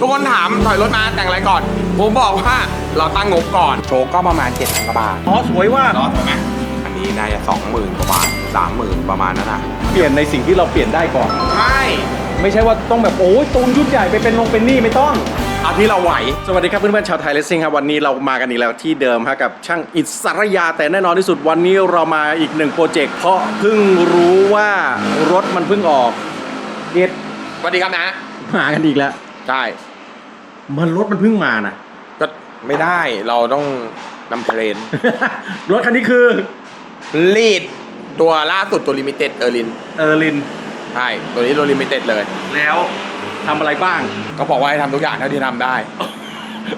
ทุกคนถามถอยรถมาแต่งอะไรก่อน ผมบอกว่าเราตั้งงบก่อนโชว์ก็ประมาณ7จ็ดพันกว่าบาทอ๋อสวยว่าล้อถูกไหมอันนี้น่าจะสองหมื่นกว่าบาทสามหมื่นประมาณนั้นนะเปลี่ยนในสิ่งที่เราเปลี่ยนได้ก่อน ใช่ไม่ใช่ว่าต้องแบบโอ้ยตูนชุดใหญ่ไปเป็นลงเป็นหนี้ไม่ต้อง เอาที่เราไหว สวัสดีครับเพื่อนๆชาวไทยเลสซิ่งครับวันนี้เรามากันอีกแล้วที่เดิมฮะกับช่างอิสระยาแต่แน่นอนที่สุดวันนี้เรามาอีกหนึ่งโปรเจกต์เพราะเพิ่งรู้ว่ารถมันเพิ่งออกเด็ดสวัสดีครับนะมากันอีกแล้ว ใช่ มันรถมันเพิ่งมานะ ก็ไม่ได้เราต้องนำเทรนรถคันนี้คือลีดตัวล่าสุดตัวลิมิเต็ดเออร์ลินเออร์ลิน ใช่ตัวนี้ตัวลิมิเต็ดเลย แล้วทำอะไรบ้าง ก็บอกว่าให้ทำทุกอย่างเท่าที่ทำได้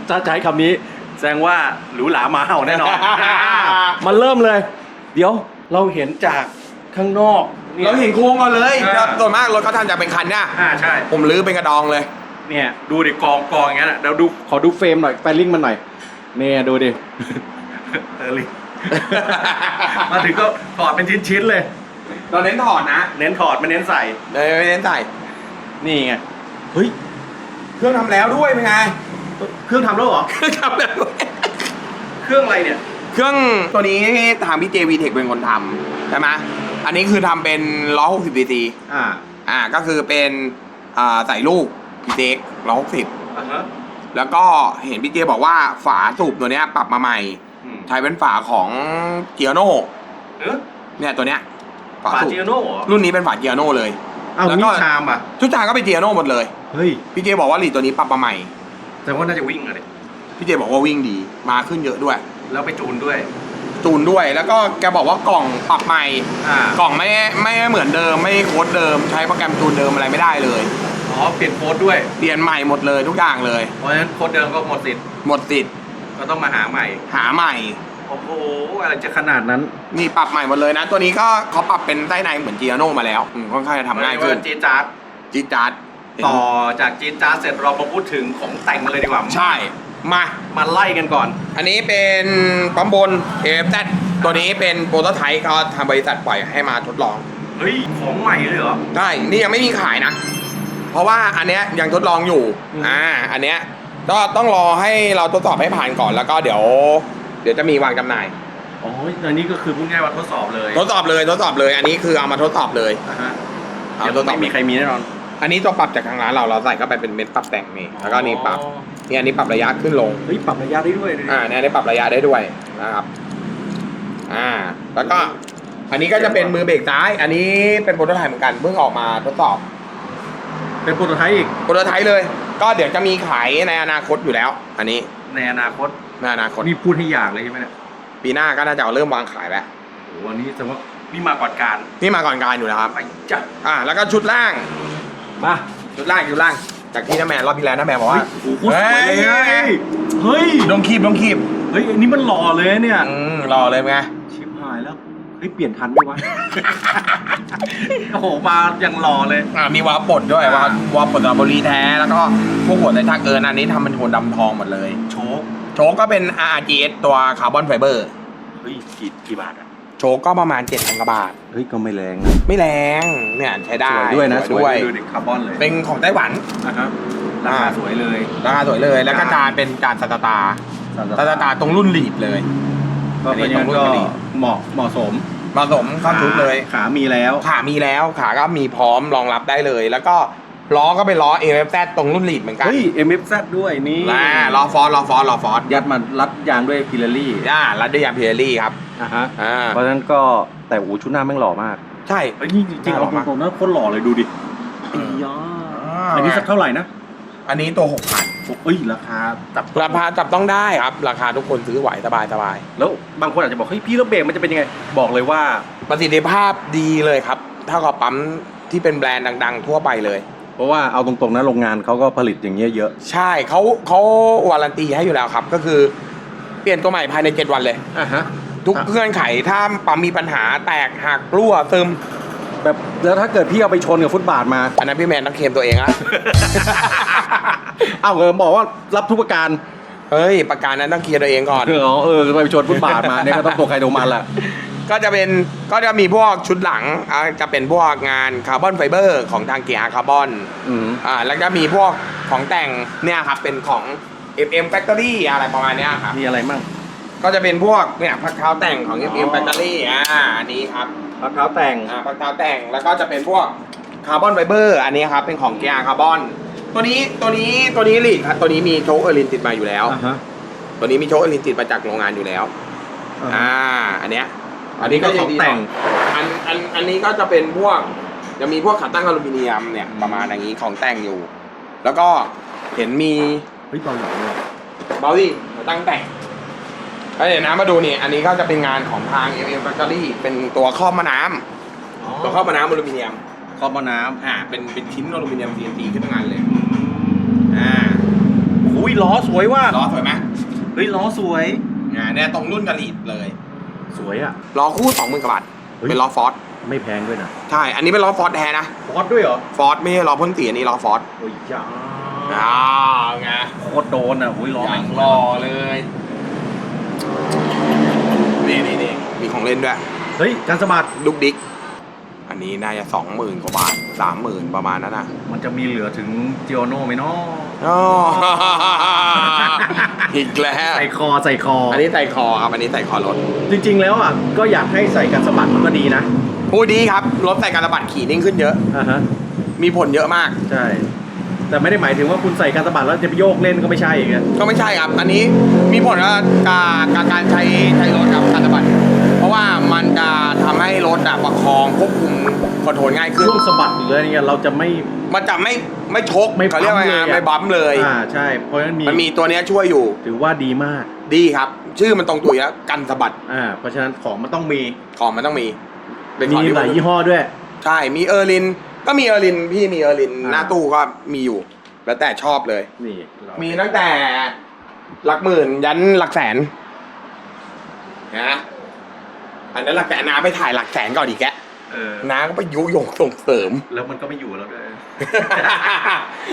ถ้าใช้คำนี้แสดงว่าหรูหรามาเห่าแน่นอนมันเริ่มเลย เดี๋ยวเราเห็นจากข้างนอกย เราเห็นโครงก่อนเลยอ่า ส่วนมากรถเขาทำจากเป็นคันเนี่ยอ่าใช่ ผมลื้อเป็นกระดองเลย เนี่ยดูดิกองกองอย่างนั้นอะเดี๋ยวดูขอดูเฟรมหน่อยแฟลิงมันหน่อยเนี่ยดูดิ เออลิมาถึงก็ถอดเป็นชิ้นๆเลย เราเน้นถอดนะ เน้นถอดไม่เน้นใส่ เลยไม่เน้นใส่นี่ไงเฮ้ยเครื่องทำแล้วด้วยเป็นไงเครื่องทำแล้วเหรอ เครื่องทำแล้วด้วยเครื่องอะไรเนี่ย เครื่องตัวนี้ทางพี่เจวีเทคเป็นคนทำใช่ไหมอันนี้คือทำเป็นล้อ60 cc อ่า อ่าก็คือเป็นอ่าใส่ลูก พี่เจล้อ60อ่าฮะแล้วก็เห็นพี่เจบอกว่าฝาสูบตัวเนี้ยปรับมาใหม่ อืมใช้เป็นฝาของเกียโนเออเนี่ยตัวเนี้ยฝาสูบเจียโน่เหรอรุ่นนี้เป็นฝาเกียโนเลยอ้าวแล้วก็ นี่ชามอะ ทุกทางก็เป็นเกียโนหมดเลย เฮ้ย พี่เจบอกว่าลีดตัวนี้ปรับมาใหม่ แต่ว่าน่าจะวิ่งอะดิพี่เจบอกว่าวิ่งดีมาขึ้นเยอะด้วย แล้วไปจูนด้วย จูนด้วยแล้วก็แกบอกว่ากล่องปรับใหม่ อ่ากล่องไม่ไม่เหมือนเดิมไม่โค้ดเดิม ใช้โปรแกรมจูนเดิมอะไรไม่ได้เลย อ๋อเปลี่ยนโค้ดด้วย เปลี่ยนใหม่หมดเลยทุกอย่างเลย เพราะฉะนั้นโค้ดเดิมก็หมดสิทธิ์หมดสิทธิ์ก็ต้องมาหาใหม่ หาใหม่ โอ้โหอะไรจะขนาดนั้นนี่ปรับใหม่หมดเลยนะ ตัวนี้ก็เขาปรับเป็นใต้ในเหมือนเจียโนมาแล้วอืมค่อนข้างจะทำง่ายขึ้นจีดจาร์ดจีดจัดต่อจากจีดจาร์ดเสร็จเรามาพูดถึงของแต่งกันเลยดีกว่าใช่มา มาไล่กันก่อน อันนี้เป็นปั๊มบน AFZ ตัวนี้เป็นโปรโตไทป์เขาทางบริษัทปล่อยให้มาทดลอง เฮ้ย ของใหม่เลยเหรอ ได้ นี่ยังไม่มีขายนะ เพราะว่าอันเนี้ยยังทดลองอยู่อืมอ่าอันเนี้ยก็ต้องรอให้เราทดสอบให้ผ่านก่อนแล้วก็เดี๋ยว เดี๋ยวจะมีวางจำหน่าย อ๋ออันนี้ก็คือพูดง่ายว่าทดสอบเลยทดสอบเลยทดสอบเลย อันนี้คือเอามาทดสอบเลยอ่าฮะเอายังทดสอบไม่มีใครมีแน่นอนอันนี้ตัวปรับจากทางร้านเราเราใส่เข้าไปเป็นเม็ดปรับแต่งนี่แล้วก็นี่ปรับอ๋อนี่อันนี้ปรับระยะขึ้นลง เฮ้ยปรับระยะได้ด้วยดูดิอ่าเนี่ยได้ปรับระยะได้ด้วยนะครับ อ่า แล้วก็ อันนี้ก็จะเป็นมือเบรกซ้าย อันนี้เป็นโปรโตไทป์เหมือนกันเพิ่งออกมาทดสอบ เป็นโปรโตไทป์อีกโปรโตไทป์เลย ก็เดี๋ยวจะมีขายในอนาคตอยู่แล้ว อันนี้ในอนาคตในอนาคตนี่พูดให้อยากเลยใช่ไหมเนี่ยปีหน้าก็น่าจะเอาเริ่มวางขายแล้วโอ้โหอันนี้แสดงว่านี่มาก่อนการนี่มาก่อนการอยู่แล้วครับไปจ้ะอ่าแล้วก็ชุดล่างมาชุดล่างชุดล่าง จากที่น้าแมนรอบที่แล้วน้าแมนบอกว่าโอ้โหโคตรสวยเลยเฮ้ยเฮ้ยลงคีบลงคีบเฮ้ยอันนี้มันหล่อเลยเนี่ยอืมรอเลยไงชิบหายแล้ว เฮ้ยเปลี่ยนทันไหมวะ โอ้โหมาอย่างหล่อเลย อ่ามีวาล์วปลดด้วยวาล์ววาล์วปลดสตรอเบอรี่แท้ แล้วก็พวกหัวไททักเอิร์นอันนี้ทำเป็นโทนดำทองหมดเลย โชคโชคก็เป็น RGS ตัวคาร์บอนไฟเบอร์ เฮ้ยกี่กี่บาทอะโชคก็ประมาณ7 0 0 0กว่าบาท เฮ้ยก็ไม่แรงนะไม่แรง เนี่ยใช้ได้สวยด้วยนะสวยด้วยดูดิคาร์บอนเลยเป็นของไต้หวันนะฮะราคาสวยเลย ราคาสวยเลย แล้วก็จานเป็นจานสตาร์ตาร์สตาร์ตาร์ตรงรุ่นลีดเลย ก็เป็นอย่างนั้นก็เหมาะเหมาะสมผสมเข้าชุดเลย ขามีแล้วขามีแล้วขาก็มีพร้อมรองรับได้เลย แล้วก็ล้อก็เป็นล้อ AFZ ตรงรุ่นลีดเหมือนกันเฮ้ย MFZ ด้วยนี่อ่าล้อฟอสล้อฟอสล้อฟอสยัดมารัดยางด้วยพิลลี่อ่ารัดด้วยยางพีเอรี่ครับอะฮะอ่าเพราะฉะนั้นก็แต่อูชุดหน้าแม่งหล่อมาก ใช่เฮ้ยนี่จริงๆหล่เอาอมากตรงๆนะโคตรหล่อเลยดูดิอืมยาอันนี้สักเท่าไหร่นะอันนี้ตัวหกพัน เอ้ยราคาจับราคาจับต้องได้ครับ ราคาทุกคนซื้อไหวสบายสบายแล้วบางคนอาจจะบอกเฮ้ยพี่แล้วเบรกมันจะเป็นยังไง บอกเลยว่าประสิทธิภาพดีเลยครับเท่ากับปั๊มที่เป็นแบรนด์ดัง ๆ ทั่วไปเลย เพราะว่าเอาตรงๆนะโรงงานเขาก็ผลิตอย่างเงี้ยเยอะ ใช่เขาเขาวารันตีให้อยู่แล้วครับ ก็คือเปลี่ยนตัวใหม่ภายใน7วันเลย อะฮะ ทุกอะ เงื่อนไขถ้าปั๊มมีปัญหาแตกหักรั่วซึมแบบแล้วถ้าเกิดพี่เอาไปชนกับฟุตบาทมา อันนั้นพี่แมนต้องเคลมตัวเองอะ อ้าวเออบอกว่ารับทุกประการเฮ้ย ประกันนั้นต้องเคลียร์ตัวเองก่อน เออเออไปชนฟุตบาทมาเนี่ยก็ต้องตัวใครตัวมันแหละก็จะเป็นก็จะมีพวกชุดหลังอ่าจะเป็นพวกงานคาร์บอนไฟเบอร์ของทางเกียร์คาร์บอนอืมอ่าแล้วก็มีพวกของแต่งเนี่ยครับเป็นของ FM Factory อะไรประมาณเนี้ยครับมีอะไรมั่งก็จะเป็นพวกเนี่ยพักเท้าแต่งของ FM Factory อ่าอันนี้ครับรองเท้าแต่ง อ่าพักเท้าแต่งแล้วก็จะเป็นพวกคาร์บอนไฟเบอร์อันนี้ครับเป็นของเกียร์คาร์บอน ตัวนี้ตัวนี้ตัวนี้ลีดครับตัวนี้มีโชคเออร์ลินติดมาอยู่แล้ว อ่าฮะ ตัวนี้มีโชคเออร์ลินติดมาจากโรงงานอยู่แล้ว อ่า อันเนี้ยอันนี้ก็อันนี้ก็ของแต่ง อันอันอันนี้ก็จะเป็นพวก จะมีพวกขาตั้งอลูมิเนียมเนี่ยประมาณอย่างนี้ของแต่งอยู่ แล้วก็เห็นมีเฮ้ยเบาหน่อยเลยเบลลี่ขาตั้งแต่งแล้วเดี๋ยวนะมาดูนี่อันนี้ก็จะเป็นงานของทาง m m Factory เป็นตัวครอบมะน้ำตัวครอบมะน้ำอลูมิเนียม ครอบมะน้อ่าเป็นเป็นชิ้นอลูมิเนียม CNC ขึ้นทั้งงานเลยอ่าำ อุ้ยล้อสวยว่ะล้อสวยไหมเฮ้ยล้อสวยอ่าเนี่ยตรงรุ่นกระลีดเลย สวยอะ ล้อคู่สองหมื่นกว่าบาทเฮ้ย เป็นล้อฟอร์ดไม่แพงด้วยนะใช่อันนี้เป็นล้อฟอร์ดแท้นะฟอสด้วยเหรอฟอร์ดไม่ใช่ล้อพ่นสีอันนี้ล้อฟอร์ดโอ้ยจ้าอ้าวไงโคตรโดนอะอุ้ยล้ออแม่ย่างงรอเลยนี่นี่นี่มีของเล่นด้วยเฮ้ยการสะบัดลูกดิ๊ก อันนี้น่าจะสองหมื่นกว่าบาทสามหมื่นประมาณนั้นนะมันจะมีเหลือถึงเจียโน่ไหมเนาะอ๋ออีกแล้วใส่คอใส่คออัอันนี้ใส่คอครับอันนี้ใส่คอรถจริง ๆ แล้วอะก็อยากให้ใส่การสะบัดมันก็ดีนะโอ้ดีครับรถใส่การระบาดขี่นิ่งขึ้นเยอะ อ่าฮะมีผลเยอะมาก ใช่ แต่ไม่ได้หมายถึงว่าคุณใส่การสะบัดแล้วจะไปโยกเล่นก็ไม่ใช่อย่างเงี้ยก็ไม่ใช่ครับ อันนี้มีผลกับการการการใช้ใช้รถครับการระบาดเพราะ ว่ามันจะทำให้รถอะประคองควบคุมคอนโทรลง่ายขึ้น ช่วงสะบัดหรืออะไรเนี่ยเราจะไม่ มันจะไม่ไม่ชกไม่เขาเรียกว่าไงบั๊มเลยอะไม่บั๊มเลย อ่าใช่ เพราะฉะนั้นมีมันมีตัวเนี้ยช่วยอยู่ ถือว่าดีมาก ดีครับ ชื่อมันตรงตัวอยู่แล้วกันสะบัดอ่า เพราะฉะนั้นของมันต้องมี ของมันต้องมีเป็นขมีองที่หลายยี่ห้อด้วย ใช่มีเออร์ลิน ก็มีเออร์ลิน พี่มีเออร์ลิน อ่า หน้าตู้ก็มีอยู่ แล้วแต่ชอบเลย นี่เรามีตั้งแต่หลักหมื่นยันหลักแสนนะ อันนั้นหลักแสนนาไปถ่ายหลักแสนก่อนดีแกเออน้าก็ไปยุยงส่งเสริม แล้วมันก็ไม่อยู่แล้วด้วย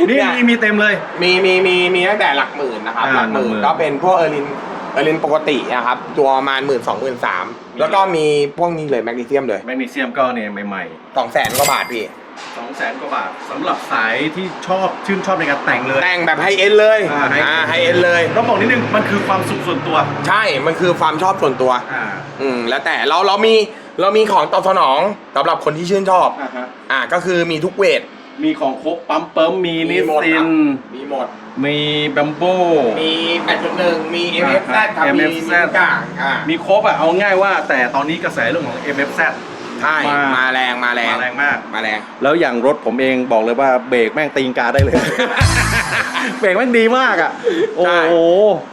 นี่เนี่ยมีมีเต็มเลย มีมีมีมีตั้งแต่หลักหมื่นนะครับ อ่าหลักหมื่นหลักหมื่น ก็เป็นพวกเออร์ลินเออร์ลินปกตินะครับ ตัวประมาณหมื่นสองหมื่นสามแล้วก็มีพวกนี้เลยแมกนีเซียมเลยแมกนีเซียมก็เนี่ยใหม่สองแสนกว่าบาทพี่ๆ สองแสนกว่าบาทสำหรับสายที่ชอบชื่นชอบในการแต่งเลย แต่งแบบไฮเอ็นเลยอ่าอ่าไฮเอ็นเลย ต้องบอกนิดนึงมันคือความสุขส่วนตัวใช่ มันคือความชอบส่วนตัว อ่าอืม แล้วแต่เราเรามีเรามีของตอบสนองสำหรับคนที่ชื่นชอบ อ่าฮะอ่าก็คือมีทุกเวทมีของครบปั๊มเปิมมีนิสหมดซิครับนมีหมด มีแบมโบ มี8.1 มี MFZ ครับมี MFZ มีทุกอย่างอ่า มีครบอะเอาง่ายว่าแต่ตอนนี้กระแสเรื่องของ MFZ ใช่มามาแรงมาแรงมาแรงมาก มาแรง แล้วอย่างรถผมเองบอกเลยว่าเบรกแม่งตีนกาได้เลย เบรกแม่งดีมากอะ โอ้ใช่ โห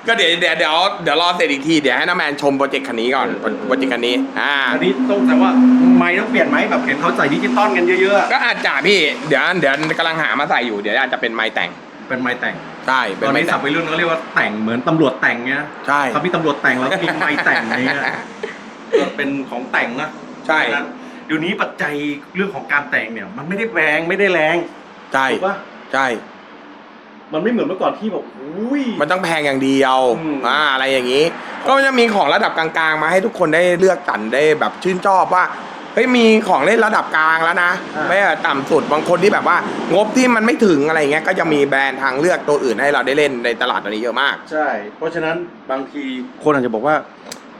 ก็เดี๋ยวเดี๋ยวเดี๋ยวเดี๋ยวรอเสร็จอีกทีเดี๋ยวให้น้าแมนชมโปรเจกต์คันนี้ก่อนโปรเจกต์คันนี้อ่า อันนี้ต้องแต่ว่าไม่ต้องเปลี่ยนไหมแบบเห็นเขาใส่ดิจิตอลกันเยอะๆอะก็อาจจะพี่เดี๋ยวเดี๋ยวกำลังหามาใส่อยู่เดี๋ยวอาจจะเป็นไม้แต่งเป็นไม้แต่ง ใช่เป็ตนอนไม้นี้แต่สับงไปรุ่นเขาเรียกว่าแต่งเหมือนตำรวจแต่งเงี้ยใช่เขามีตำรวจแต่งแล้วก็มีไม้แต่งอะไรเงี้ยก็เป็นของแต่งนะ ใช่ เพราะฉะนั้นเดี๋ยวนี้ปัจจัยเรื่องของการแต่งเนี่ย มันไม่ได้แพงไม่ได้แรงใช่ถูกปะใช่ มันไม่เหมือนเมื่อก่อนที่แบบอุ้ย มันต้องแพงอย่างเดียวอืม อ่าอะไรอย่างนี้ ก็จะมีของระดับกลางๆ มาให้ทุกคนได้เลือกสรรได้แบบชื่นชอบว่าเฮ้ยมีของเล่นระดับกลางแล้วนะไม่ใช่ต่ำสุดบางคนที่แบบว่า งบที่มันไม่ถึงอะไรเงี้ยก็จะมีแบรนด์ทางเลือกตัวอื่นให้เราได้เล่นในตลาดตอนนี้เยอะมาก ใช่ เพราะฉะนั้นบางทีคนอาจจะบอกว่า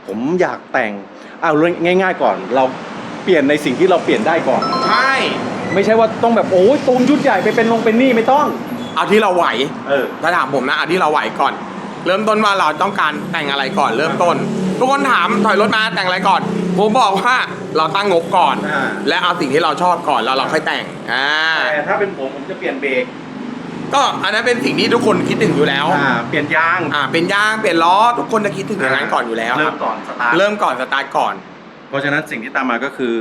ผมอยากแต่ง เอาเรื่องง่าย ๆ ก่อน เราเปลี่ยนในสิ่งที่เราเปลี่ยนได้ก่อน ใช่ไม่ใช่ว่าต้องแบบโอ้ยตูนชุดใหญ่ไปเป็นลงเป็นหนี่ไม่ต้องเอาที่เราไหวเออถ้าถามผมนะเอาที่เราไหวก่อน เริ่มต้นว่าเราต้องการแต่งอะไรก่อน เริ่มต้น ทุกคนถามถอยรถมาแต่งอะไรก่อน ผมบอกว่าเราตั้งงบก่อน อ่า และเอาสิ่งที่เราชอบก่อนแล้วเราค่อยแต่งอ่า แต่ถ้าเป็นผมผมจะเปลี่ยนเบรก ก็อันนั้นเป็นสิ่งที่ทุกคนคิดถึงอยู่แล้ว อ่าเปลี่ยนยางอ่าเป็นยางเปลี่ยนล้อทุกคนจะคิดถึงอย่างนั้นก่อนอยู่แล้วเริ่ครัมบก่อนสตาร์ทเริ่มก่อนสตาร์ทก่อน เพราะฉะนั้นสิ่งที่ตามมาก็คือ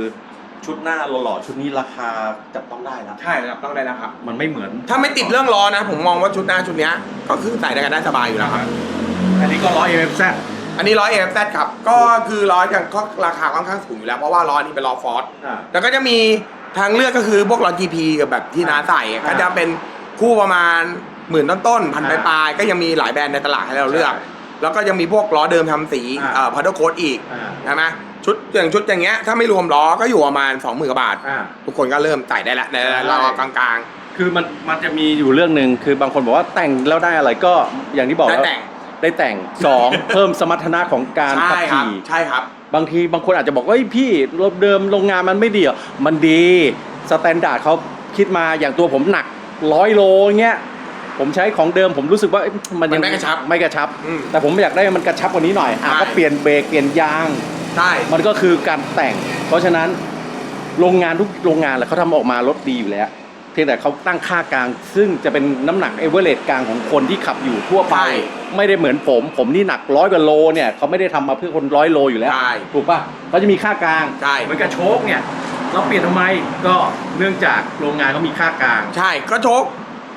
ชุดหน้าหล่อๆชุดนี้ราคาจับต้องได้แล้วใช่ครับต้องได้แล้วครับ มันไม่เหมือนถ้าไม่ติดเรื่องล้อนะ ผมมองว่าชุดหน้าชุดเนี้ยก็คือใส่ได้กันได้สบายอยู่แล้วครับ อันนี้ก็ล้อ MFZ อันนี้ล้อ AFZ ครับ ก็คือล้ออย่างก็ราคาค่อนข้างสูงอยู่แล้ว เพราะว่าล้อนี้เป็นล้อฟอร์ดอ่า แล้วก็จะมีทางเลือกก็คือพวกล้อ GP กับแบบที่น้าใส่อ่าก็จะเป็น คู่ประมาณหมื่นต้นๆพันอ่าปลายๆก็ยังมีหลายแบรนด์ในตลาดให้เราเลือกใช่แล้วก็ยังมีพวกล้อเดิมทำสีอ่าเอ่อพัดโค้ดอีกอ่าใช่ไหมชุดอย่างชุดอย่างเงี้ยถ้าไม่รวมล้อก็อยู่ประมาณสองหมื่นกว่าบาทอ่าทุกคนก็เริ่มใส่ได้แล้วในใช่เรากลางคือมันมันจะมีอยู่เรื่องหนึ่งคือบางคนบอกว่าแต่งแล้วได้อะไรก็อย่างที่บอกๆได้แล้วแต่งได้แต่งสองเพิ่มสมรรถนะของการขับใช่ครับขี่ใช่ครับ บางทีบางคนอาจจะบอกว่าเฮ้ยพี่รถเดิมโรงงานมันไม่ดีเหรอมันดีสแตนดาร์ดเขาคิดมาอย่างตัวผมหนัก ร้อยโลเงี้ยผมใช้ของเดิมผมรู้สึกว่าเอ้ยมันยังมันไม่กระชับไม่กระชับอืมแต่ผมอยากได้มันกระชับกว่านี้หน่อยอะใช่ก็เปลี่ยนเบรกเปลี่ยนยางใช่มันก็คือการแต่ง เพราะฉะนั้นโรงงานทุกโรงงานแหละเขาทำออกมารถดีอยู่แล้ว เพียงแต่เขาตั้งค่ากลาง ซึ่งจะเป็นน้ำหนักเอเวอเรสต์กลางของคนที่ขับอยู่ทั่วไปใช่ไม่ได้เหมือนผม ผมนี่หนักร้อยกว่าโลเนี่ยเขาไม่ได้ทำมาเพื่อคนร้อยโลอยู่แล้วใช่ถูกป่ะเขาจะมีค่ากลางใช่เหมือนกับโชคเนี่ย เราเปลี่ยนทำไมก็เนื่องจากโรงงานเขามีค่ากลาง ใช่ก็โชค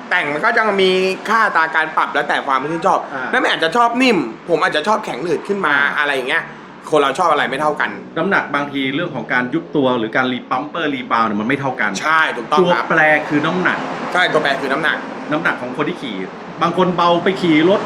แต่งมันก็ยังมีค่าตราการปรับแล้วแต่ความชื่นชอบอ่า นั่นไม่อาจจะชอบนิ่ม ผมอาจจะชอบแข็งหนืดขึ้นมาอะไรอย่างเงี้ย คนเราชอบอะไรไม่เท่ากัน น้ำหนักบางทีเรื่องของการยุบตัวหรือการรีปั๊มเปอร์รีบาวเนี่ยมันไม่เท่ากันใช่ถูกต้องตัวครับแปรคือน้ำหนัก ใช่ตัวแปรคือน้ำหนัก น้ำหนักของคนที่ขี่ บางคนเบาไปขี่รถ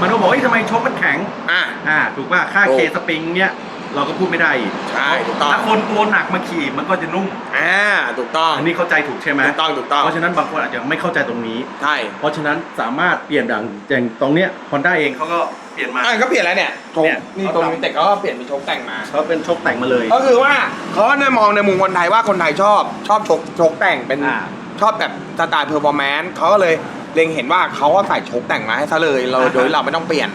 มันก็บอกเฮ้ยทำไมชกมันแข็งอะ อ่าถูกป่ะค่าถูกเคสปริงเนี่ย เราก็พูดไม่ได้อีกใช่ถูกต้องถ้าคนตัวหนักมาขี่มันก็จะนุ่มอ่าถูกต้องอันนี้เข้าใจถูกใช่ไหมถูกต้องถูกต้องเพราะฉะนั้นบางคนอาจจะไม่เข้าใจตรงนี้ใช่เพราะฉะนั้นสามารถเปลี่ยนดังอย่างตรงเนี้ยฮอนด้าเองเขาก็เปลี่ยนมาอะก็เปลี่ยนแล้วเนี่ยโชคเนี่ยนี่ตรงนี้แต่ก็เปลี่ยนเป็นโชคแต่งมาเขาเป็นชกแต่งมาเลย ก็คือว่าเขาได้มองในมุมคนไทยว่าคนไทยชอบชอบโชคโชคแต่งเป็นอ่าชอบแบบสไตล์เพอร์ฟอร์แมนซ์เขาก็เลยเล็งเห็นว่าเขาก็ใส่โชคแต่งมาให้ซะเลย เราอ่าฮะโดยเราไม่ต้องเปลี่ยน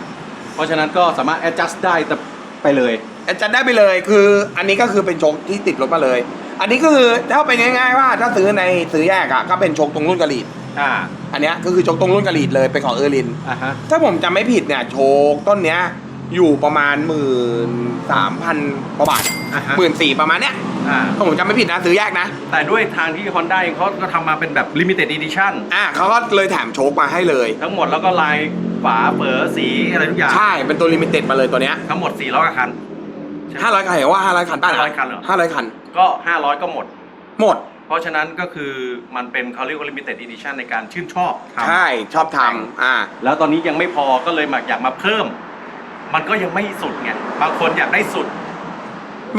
เพราะฉะนั้นก็สามารถ adjust ได้แต่ไปเลย จะได้ไปเลยคืออันนี้ก็คือเป็นโชคที่ติดรถมาเลย อันนี้ก็คือถ้าเป็นง่ายๆว่าถ้าซื้อในซื้อแยกอะก็เป็นโชคตรงรุ่นกระลีดอ่าอันเนี้ยก็คือโชคตรงรุ่นกระลีดเลยเป็นของเออร์ลิน อ่าฮะถ้าผมจำไม่ผิดเนี่ยโชคต้นเนี้ยอยู่ประมาณหมื่นสามพันกว่าบาทอ่าฮะหมื่นสี่ประมาณเนี้ยอ่าถ้าผมจำไม่ผิดนะซื้อแยกนะ แต่ด้วยทางที่ Honda เองเขาก็ทำมาเป็นแบบ limited edition อะเขาก็เลยแถมโชคมาให้เลย ทั้งหมดแล้วก็ลายฝาเฝอสีอะไรทุกอย่าง ใช่เป็นตัวลิมิเต็ดมาเลยตัวเนี้ย ทั้งหมด400กว่าคัน ห้าร้อยคันเห็นว่าห้าร้อยคันป้า500คันเหรอ ห้าร้อยคัน ก็ 500 ก็หมด หมด เพราะฉะนั้นก็คือมันเป็นเขาเรียกว่า limited edition ในการชื่นชอบทำใช่ ชอบทำอ่า แล้วตอนนี้ยังไม่พอก็เลยมาอยากมาเพิ่ม มันก็ยังไม่สุดไงบางคนอยากได้สุด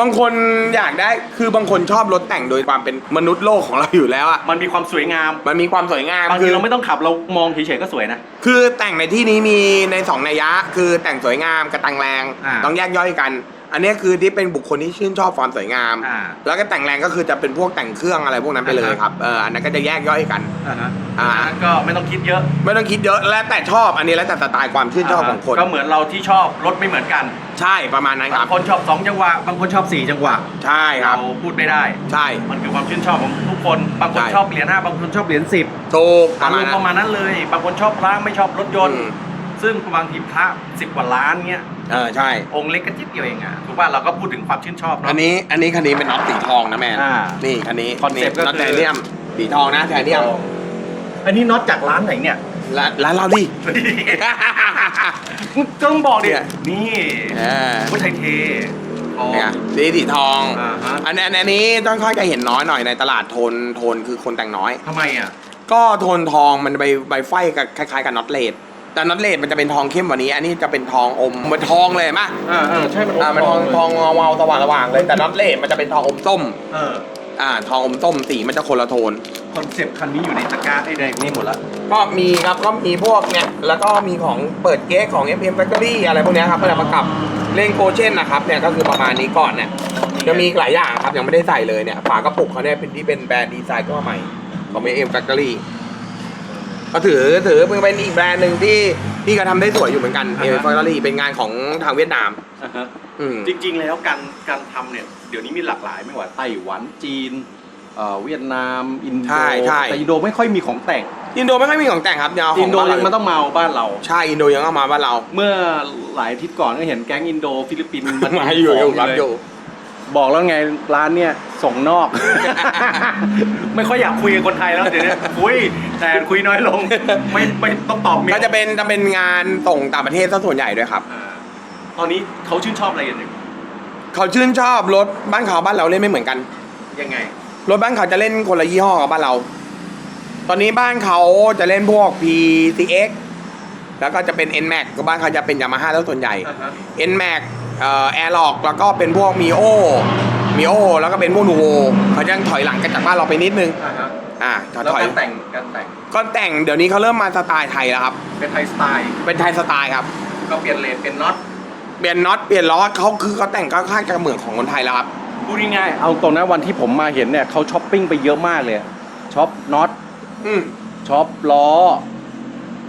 บางคนอยากได้ คือบางคนชอบรถแต่งโดยความเป็นมนุษย์โลกของเราอยู่แล้วอะ มันมีความสวยงาม มันมีความสวยงาม บางคืทีอเราไม่ต้องขับเรามองเฉยๆก็สวยนะ คือแต่งในที่นี้มีในสองนัยยะ คือแต่งสวยงามกับแต่งแรง อ่า ต้องแยกย่อยกัน อันนี้คือที่เป็นบุคคลที่ชื่นชอบความสวยงาม อ่า แล้วก็แต่งแรงก็คือจะเป็นพวกแต่งเครื่องอะไรพวกนั้นไปเลยอ่าฮะครับเอออันนั้นก็จะแยกย่อยกัน อ่าฮะอ่า อันนั้นก็ไม่ต้องคิดเยอะไม่ต้องคิดเยอะแล้วแต่ชอบอันนี้แล้วแต่สไตล์ความชื่นชอบของคนก็เหมือนเราที่ชอบรถไม่เหมือนกันใช่ประมาณนั้นคบารับงคนชอบ2จังหวะบางคนชอบ4จังหวะใช่ครัเราบพูดไม่ได้ ใช่ มันคือความชื่นชอบของทุกคน บางคนใช่ ชอบเหรียญห้าบางคนชอบเหรียญสิบถูกปอาระรมาณมณ์นั้ปน ระมาณนั้นเลย บางคนชอบพระไม่ชอบรถยนต์ อืม ซึ่งบางทีพระสิบกว่าล้านเงี้ย เออใช่ องค์เล็กก็จิ๊บเดียวเองอะถูกป่ะเราก็พูดถึงความชื่นชอบเนาะ อันนี้อันนี้คันนี้เป็นน็อตสีทองนะแมนอ่านี่คันนี้คอนเซ็ปต์ก็คือ น็อตไทเนียมสีทองนะไทเนียมอันนี้น็อตจากร้านไหนเนี่ยร้านร้านเราดิต้องบอกดิเนี่ย นี่เออพุทธไทยเททอง เนี่ยสีสีทองอ่าฮะ อันนี้อันนี้ต้องค่อยจะเห็นน้อยหน่อยในตลาดโทนโทนคือคนแต่งน้อย ทำไมอะ ก็โทนทองมันไปไปไฟกับคล้ายๆกับน็อตเลด แต่น็อตเลดมันจะเป็นทองเข้มกว่านี้ อันนี้จะเป็นทองอมเหมือนทองเลยเห็นปะอ่าอ่าใช่มันอ่ามันทองทองเงาๆสว่างๆเลยแต่น็อตเลดมันจะเป็นทองอมส้มเอออ่าทองอมส้มสีมันจะคนละโทน คอนเซปต์คันนี้อยู่ในตะกร้าไอ้แดงนี่หมดละก็มีครับก็มีพวกเนี่ยแล้วก็มีของเปิดเก๊กของ FM Factory อะไรพวกเนี้ยครับเพื่อมากับเล่นโกเช่นนะครับเนี่ยก็คือประมาณนี้ก่อนเนี่ยจะมีอีกหลายอย่างครับยังไม่ได้ใส่เลยเนี่ยฝากระปุกเขาเนี่ยเป็นที่เป็นแบรนด์ดีไซน์ก็มาใหม่ของ FM Factory ก็ถือถือเป็นอีกแบรนด์หนึ่งที่ที่ก็ทำได้สวยอยู่เหมือนกัน FM Factory เป็นงานของทางเวียดนาม อ่าฮะอืม จริงๆแล้วการการทำเนี่ยเดี๋ยวนี้มีหลากหลายไม่ว่าไต้หวันจีนเอ่อเวียดนามอินโดใช่ใช่ แต่อินโดไม่ค่อยมีของแต่งอินโดไม่ค่อยมีของแต่งครับยาวขอิองนโดบ้านยังเรามันต้องมาเอาบ้านเรา ใช่อินโดยังเอามาบ้านเราเมื่อหลายอาทิตย์ก่อนก็เห็นแก๊งอินโดฟิลิปปินส์นมาอยู่อยู่ขงรับเลอยู่ บอกแล้วไงร้านเนี่ยส่งนอก ไม่ค่อยอยากคุยกับคนไทยแล้วเดี๋ยวนี้คุยแต่คุยน้อยลง ไม่ไม่ต้องตอบเมลก็จะเป็นจะเป็นงานส่งต่างประเทศซะส่วนใหญ่ด้วยครับ อ่าตอนนี้เขาชื่นชอบอะไรกันอยู่เขาชื่นชอบรถบ้านเขาบ้านเราเล่นไม่เหมือนกัน ยังไง รถบ้านเขาจะเล่นคนละยี่ห้อกับบ้านเรา ตอนนี้บ้านเขาจะเล่นพวก PCX แล้วก็จะเป็น NMAX ก็บ้านเขาจะเป็นยามาฮ่าแล้วส่วนใหญ่อ่าฮะ NMAX เอ่อ แอร์ล็อกแล้วก็เป็นพวกมีโอมีโอแล้วก็เป็นพวกนูโวเขายังถอยหลังกันจากบ้านเราไปนิดนึงอ่าฮะอ่าแล้วถอยการแต่งการแต่งก็แต่งเดี๋ยวนี้เขาเริ่มมาสไตล์ไทยแล้วครับ เป็นไทยสไตล์เป็นไทยสไตล์ครับ ก็เปลี่ยนเลนเป็นน็อตเปลี่ยนน็อตเปลี่ยนล้อเขาคือเขาแต่งก็ค่ายกระเหมือนของคนไทยแล้วครับพูดง่ายๆเอาตรงนะวันที่ผมมาเห็นเนี่ยเขาช้อปปิ้งไปเยอะมากเลยช็อปน็อตอืม ช็อปล้อ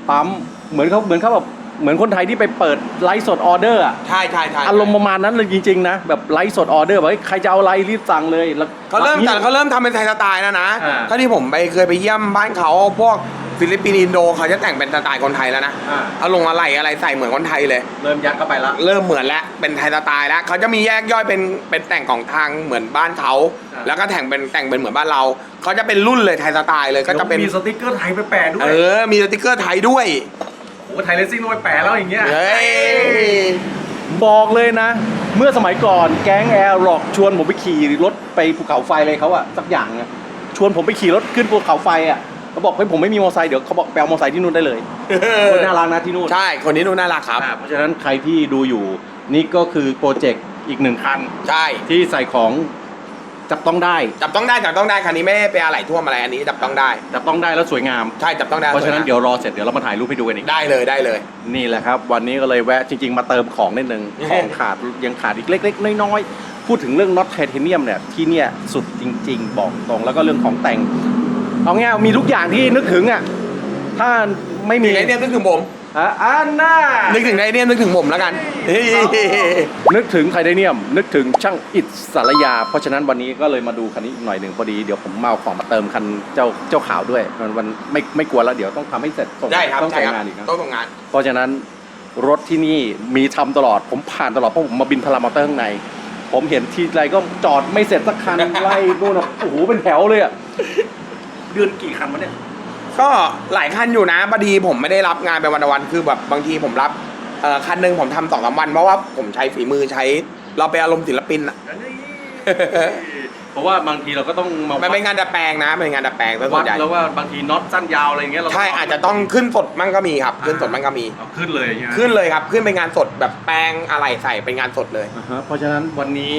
ปั๊มเหมือนเขาเหมือนเขาแบบ เหมือนคนไทยที่ไปเปิดไลฟ์สดออเดอร์อะใช่ใช่ใช่อารมณ์ประมาณนั้นเลยจริงๆนะแบบไลฟ์สดออเดอร์แบบเฮ้ยใครจะเอาอะไรรีบสั่งเลยแล้ว เขาเริ่มแต่เขาเริ่มทำเป็นไทยสไตล์แล้วนะอ่าถ้าที่ผมไปเคยไปเยี่ยมบ้านเขาพวกฟิลิปปินส์อินโดเขาจะแต่งเป็นสไตล์คนไทยแล้วนะอ่าเอาลงอะไรอะไรใส่เหมือนคนไทยเลย เริ่มยัดเข้าไปละ เริ่มเหมือนแล้วเป็นไทยสไตล์แล้วเขาจะมีแยกย่อยเป็นเป็นแต่งของทางเหมือนบ้านเขาอ่า แล้วก็แต่งเป็นแต่งเป็นเหมือนบ้านเราเขาจะเป็นรุ่นเลยไทยสไตล์เลยก็จะเป็นมีสติกเกอร์ไทยไปแปะด้วยเออมีสติกเกอร์ไทยด้วยโอ้ไทยเลสซิ่งต้องไปแปะแล้วอย่างเงี้ย เฮ้ย บอกเลยนะ เมื่อสมัยก่อนแก๊งแอร์ร็อกชวนผมไปขี่รถไปภูเขาไฟอะไรเขาอะสักอย่างอะชวนผมไปขี่รถขึ้นภูเขาไฟอะเขาบอกเฮ้ยผมไม่มีมอเตอร์ไซค์เดี๋ยวเขาบอกไปเอามอเตอร์ไซค์ที่นู่นได้เลยคนน่ารักนะที่นู่นใช่ คนนี้ดูน่ารักครับ อ่าเพราะฉะนั้นใครที่ดูอยู่นี่ก็คือโปรเจกต์อีกหนึ่งคัน ใช่ ที่ใส่ของ จับต้องได้ จับต้องได้จับต้องได้คันนี้ไม่ได้ไปอะไรท่วมอะไรอันนี้จับต้องได้ จับต้องได้แล้วสวยงาม ใช่จับต้องได้เพราะฉะนั้นเดี๋ยวรอเสร็จเดี๋ยวเรามาถ่ายรูปให้ดูกันอีกได้เลยได้เลย นี่แหละครับ วันนี้ก็เลยแวะจริง ๆ มาเติมของนิดนึงของขาดยังขาดอีกเล็ก ๆ น้อยๆพูดถึงเรื่องน็อตไทเทเนียมเนี่ยที่เนี่ยสุดจริง ๆ บอกตรงแล้วก็เรื่องของแต่งเอาง่ายๆมีทุกอย่างที่นึกถึงอะถ้าไม่มีไอเนียมนึกถึงผม อะอันน่านึกถึงไอเนียมนึกถึงผมแล้วกันเฮ้ยนึกถึงไทเทเนียม นึกถึงช่างอิฐสารยา เพราะฉะนั้นวันนี้ก็เลยมาดูคันนี้อีกหน่อยหนึ่งพอดีเดี๋ยวผมมาเอาของมาเติมคันเจ้าเจ้าขาวด้วย มันวันไม่ไม่กลัวแล้วเดี๋ยวต้องทำให้เสร็จส่งได้ครับต้องใช่ส่งครับงานอีกนะต้องส่งงาน เพราะฉะนั้นรถที่นี่มีทำตลอดผมผ่านตลอดเพราะผมมาบินพารามอเตอร์ข้างใน ผมเห็นทีไรก็จอดไม่เสร็จสักคันไล่นู่นอะโอ้โหเป็นแถวเลยอะเดือนกี่คันวะเนี่ย ก็หลายคันอยู่นะพอดีผมไม่ได้รับงานเป็นวันๆวันๆคือแบบบางทีผมรับเอ่อคันหนึ่งผมทำสองสามวัน เพราะว่าผมใช้ฝีมือใช้ เราไปนอารมณ์ศิลปินอะเพราะว่าบางทีเราก็ต้องมามันเป็นงานดัดแปลงนะเป็นงานดัดแปลงซะส่วัวดนใหญ่แล้วว่าบางทีน็อตสั้นยาวอะไรเงี้ยเราใช่อาจจะต้องขึ้นสดมั่งก็มีครับ ขึ้นสดมั่งก็มี เอาขึ้นเลยใช่ไหมขึ้นเลยครับ ขึ้นเป็นงานสดแบบแปลงอะไรใส่เป็นงานสดเลย อ่าฮะเพราะฉะนั้นวันนี้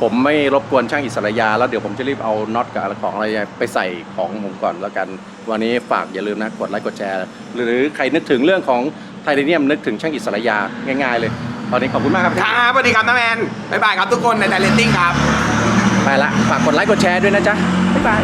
ผมไม่รบกวนช่างอิสระยา แล้วเดี๋ยวผมจะรีบเอาน็อตกับอะไรของอะไรไปใส่ของผมก่อนแล้วกัน วันนี้ฝากอย่าลืมนะกดไลค์กดแชร์ หรือใครนึกถึงเรื่องของไทเทเนียมนึกถึงช่างอิสระยาง่ายๆเลย ตอนนี้ขอบคุณมากครับครับสวัสดีครับน้าแมนบ๊ายบายครับทุกคนในไดเรตติ้งครับ ไปละฝากกดไลค์กดแชร์ด้วยนะจ๊ะบ๊ายบาย